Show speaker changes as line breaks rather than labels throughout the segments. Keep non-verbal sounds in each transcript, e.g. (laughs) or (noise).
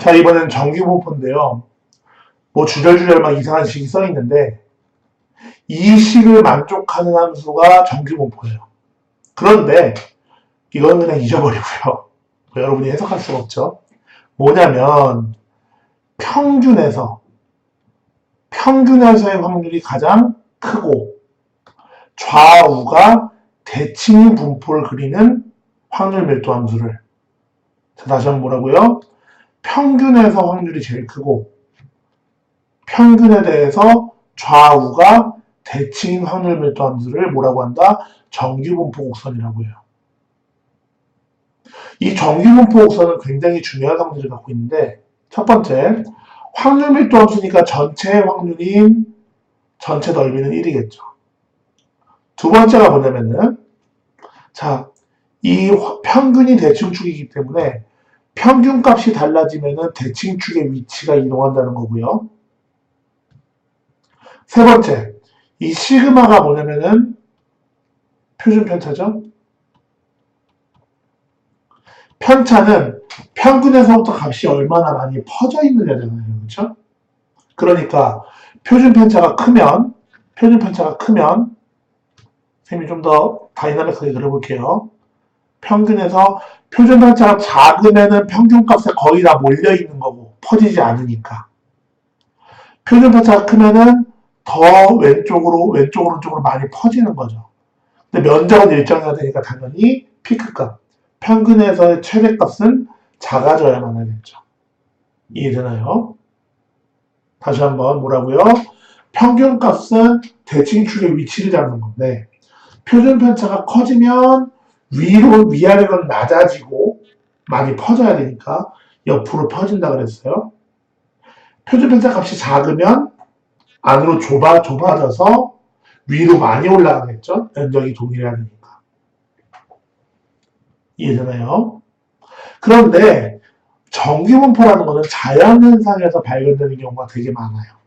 자, 이번엔 정규분포인데요. 뭐 주절주절 막 이상한 식이 써 있는데, 이 식을 만족하는 함수가 정규분포예요. 그런데, 이건 그냥 잊어버리고요. (laughs) 뭐 여러분이 해석할 수가 없죠. 뭐냐면, 평균에서, 평균에서의 확률이 가장 크고, 좌우가 대칭 분포를 그리는 확률 밀도 함수를 자, 다시 한번 뭐라고요? 평균에서 확률이 제일 크고 평균에 대해서 좌우가 대칭인 확률 밀도 함수를 뭐라고 한다? 정규분포 곡선이라고 해요. 이 정규분포 곡선은 굉장히 중요한 성질을 갖고 있는데 첫 번째, 확률 밀도 함수니까 전체 확률인 전체 넓이는 1이겠죠. 두 번째가 뭐냐면은 자, 이 화- 평균이 대칭축이기 때문에 평균값이 달라지면은 대칭축의 위치가 이동한다는 거고요. 세 번째, 이 시그마가 뭐냐면은 표준 편차죠. 편차는 평균에서부터 값이 얼마나 많이 퍼져 있느냐잖아요. 그렇죠? 그러니까 표준 편차가 크면 표준 편차가 크면 쌤이 좀 더 다이나믹하게 그려볼게요. 평균에서 표준 편차가 작으면은 평균 값에 거의 다 몰려 있는 거고 퍼지지 않으니까. 표준 편차가 크면은 더 왼쪽으로 왼쪽 오른쪽으로 많이 퍼지는 거죠. 근데 면적은 일정해야 되니까 당연히 피크값, 평균에서의 최대값은 작아져야만 하겠죠. 이해되나요? 다시 한번 뭐라고요? 평균값은 대칭축의 위치를 잡는 건데 표준 편차가 커지면 위로 위아래로 낮아지고 많이 퍼져야 되니까 옆으로 퍼진다 그랬어요. 표준 편차 값이 작으면 안으로 좁아 좁아져서 위로 많이 올라가겠죠. 면적이 동일해야 되니까. 이해되나요? 그런데 정규분포라는 것은 자연현상에서 발견되는 경우가 되게 많아요.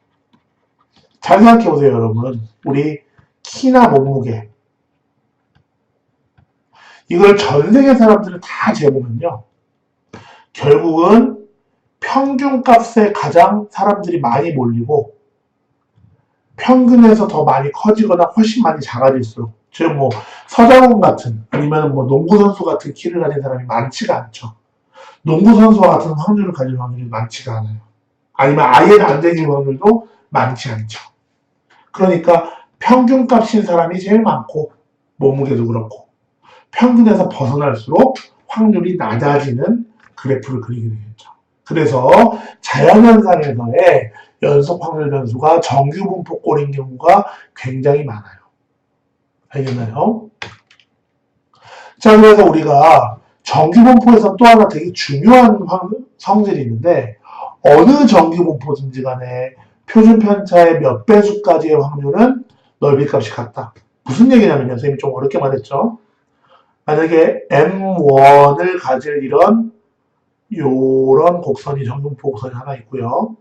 잘 생각해 보세요, 여러분. 우리 키나 몸무게, 이걸 전 세계 사람들을 다 재보면요. 결국은 평균값에 가장 사람들이 많이 몰리고 평균에서 더 많이 커지거나 훨씬 많이 작아질수록 즉 뭐 서장훈 같은 아니면 뭐 농구 선수 같은 키를 가진 사람이 많지가 않죠. 농구 선수와 같은 확률을 가질 확률이 많지가 않아요. 아니면 아예 안 되는 확률도 많지 않죠. 그러니까 평균값인 사람이 제일 많고 몸무게도 그렇고 평균에서 벗어날수록 확률이 낮아지는 그래프를 그리게 되겠죠. 그래서 자연현상에서의 연속 확률 변수가 정규 분포꼴인 경우가 굉장히 많아요. 알겠나요? 자, 그래서 우리가 정규 분포에서 또 하나 되게 중요한 확- 성질이 있는데 어느 정규 분포든지 간에 표준 편차의 몇 배수까지의 확률은 넓이값이 같다. 무슨 얘기냐면요. 선생님이 좀 어렵게 말했죠. 만약에 M1을 가질 이런 요런 곡선이 정분포 곡선이 하나 있고요.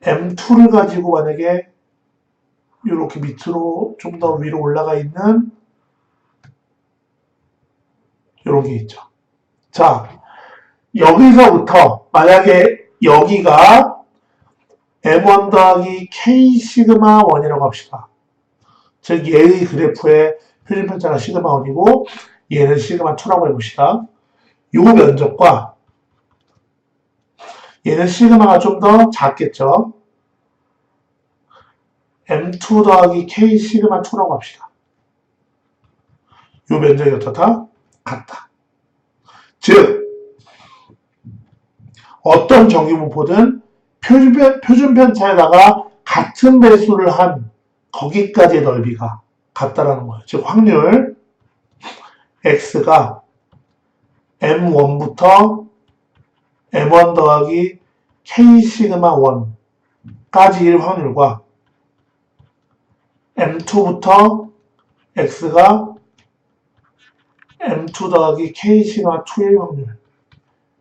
M2를 가지고 만약에 이렇게 밑으로 좀 더 위로 올라가 있는 이런 게 있죠. 자, 여기서부터 만약에 여기가 M1 더하기 K 시그마 1이라고 합시다. 즉 얘의 그래프의 표준 편차가 시그마 1이고 얘는 시그마 2라고 해봅시다. 요 면적과 얘는 시그마가 좀 더 작겠죠. M2 더하기 K 시그마 2라고 합시다. 요 면적이 어떻다? 같다. 즉 어떤 정규분포든 표준, 편- 표준 편차에다가 같은 배수를 한 거기까지의 넓이가 같다라는 거예요. 즉 확률 x가 m1부터 m1 더하기 k 시그마 1까지일 확률과 m2부터 x가 m2 더하기 k 시그마 2일 확률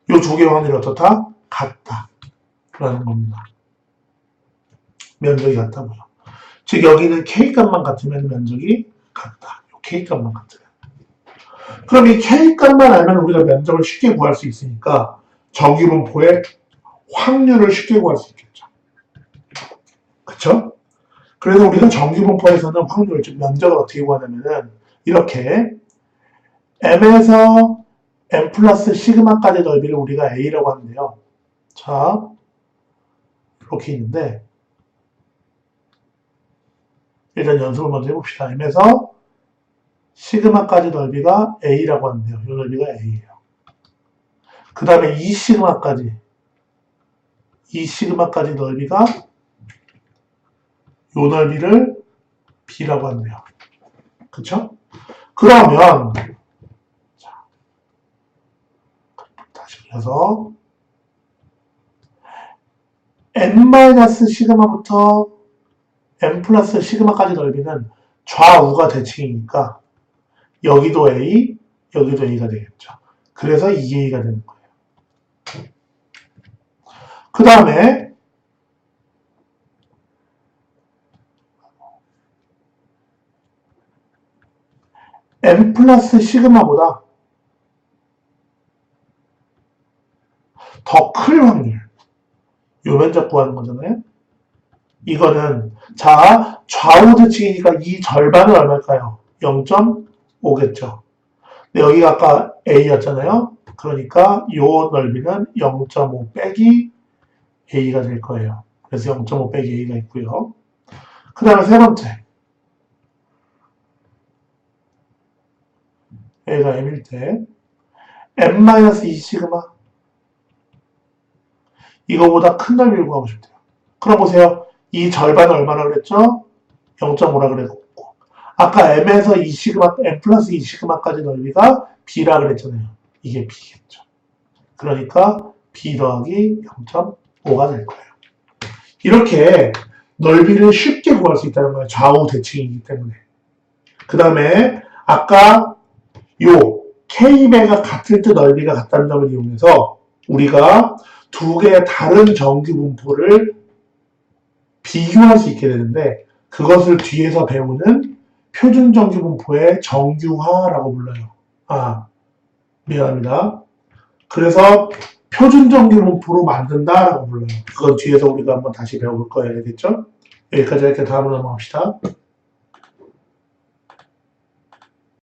이 두 개의 확률이 어떻다? 같다. 라는 겁니다. 면적이 같다고요. 즉 여기는 k 값만 같으면 면적이 같다. 요 k 값만 같으면. 그럼 이 k 값만 알면 우리가 면적을 쉽게 구할 수 있으니까 정규분포의 확률을 쉽게 구할 수 있겠죠. 그쵸? 그래서 우리가 정규분포에서는 확률, 즉 면적을 어떻게 구하냐면은 이렇게 m에서 m 플러스 시그마까지 넓이를 우리가 a라고 하는데요. 자, 이렇게 있는데 일단 연습을 먼저 해봅시다. m에서 시그마까지 넓이가 a라고 하는데요. 이 넓이가 a예요. 그 다음에 이 시그마까지 이 시그마까지 넓이가 요 넓이를 b라고 한대요. 그쵸? 그러면 자, 다시 그려서 n 시그마부터 n 플러스 시그마까지 넓이는 좌우가 대칭이니까 여기도 a, 여기도 a가 되겠죠. 그래서 2a가 되는 거예요. 그 다음에 n 플러스 시그마보다 더 클 확률. 요 면적 구하는 거잖아요. 이거는 자 좌우 대칭이니까 이 절반은 얼마일까요? 0.5겠죠. 근데 여기가 아까 a였잖아요. 그러니까 요 넓이는 0.5 빼기 a가 될 거예요. 그래서 0.5 빼기 a가 있고요. 그 다음에 세 번째 a가 m일 때 m-2 시그마 이거보다 큰 넓이를 구하고 싶대요. 그럼 보세요. 이 절반은 얼마나 그랬죠? 0.5라 그랬고 아까 m에서 2 시그마, m 플러스 2 시그마까지 넓이가 b라 그랬잖아요. 이게 b겠죠. 그러니까 b 더하기 0.5가 될 거예요. 이렇게 넓이를 쉽게 구할 수 있다는 거예요. 좌우 대칭이기 때문에. 그 다음에 아까 요 k배가 같을 때 넓이가 같다는 점을 이용해서 우리가 두 개의 다른 정규 분포를 비교할 수 있게 되는데 그것을 뒤에서 배우는 표준 정규 분포의 정규화라고 불러요. 아, 미안합니다. 그래서 표준 정규 분포로 만든다라고 불러요. 그건 뒤에서 우리가 한번 다시 배워볼 거예요. 알겠죠? 여기까지 할게 다음으로 넘어갑시다.